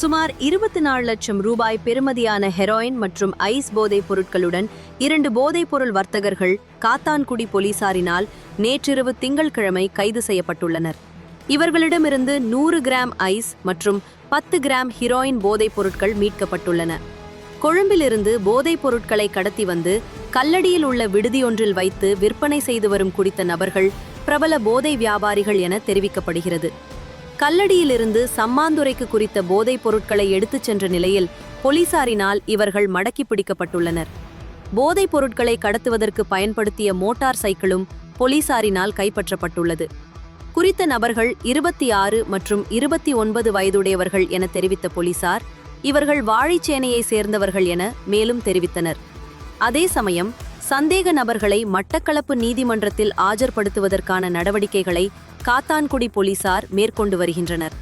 சுமார் இருபத்தி நாலு லட்சம் ரூபாய் பெறுமதியான ஹெரோயின் மற்றும் ஐஸ் போதைப் பொருட்களுடன் இரண்டு போதைப் பொருள் வர்த்தகர்கள் காத்தான்குடி போலீசாரினால் நேற்றிரவு திங்கட்கிழமை கைது செய்யப்பட்டுள்ளனர். இவர்களிடமிருந்து நூறு கிராம் ஐஸ் மற்றும் பத்து கிராம் ஹீரோயின் போதைப் பொருட்கள் மீட்கப்பட்டுள்ளன. கொழும்பிலிருந்து போதைப் பொருட்களை கடத்தி வந்து கல்லடியில் உள்ள விடுதியொன்றில் வைத்து விற்பனை செய்து வரும் குறித்த நபர்கள் பிரபல போதை வியாபாரிகள் என தெரிவிக்கப்படுகிறது. கல்லடியிலிருந்து சம்மாந்துறைக்கு குறித்த போதைப் பொருட்களை எடுத்துச் சென்ற நிலையில் போலீசாரினால் இவர்கள் மடக்கி பிடிக்கப்பட்டுள்ளனர். போதைப் பொருட்களை கடத்துவதற்கு பயன்படுத்திய மோட்டார் சைக்கிளும் போலீசாரினால் கைப்பற்றப்பட்டுள்ளது. குறித்த நபர்கள் இருபத்தி ஆறு மற்றும் இருபத்தி ஒன்பது வயதுடையவர்கள் என தெரிவித்த போலீசார் இவர்கள் வாழைச்சேனையை சேர்ந்தவர்கள் என மேலும் தெரிவித்தனர். அதே சமயம் சந்தேக நபர்களை மட்டக்களப்பு நீதிமன்றத்தில் ஆஜர்படுத்துவதற்கான நடவடிக்கைகளை காத்தான்குடி போலீசார் மேற்கொண்டு வருகின்றனர்.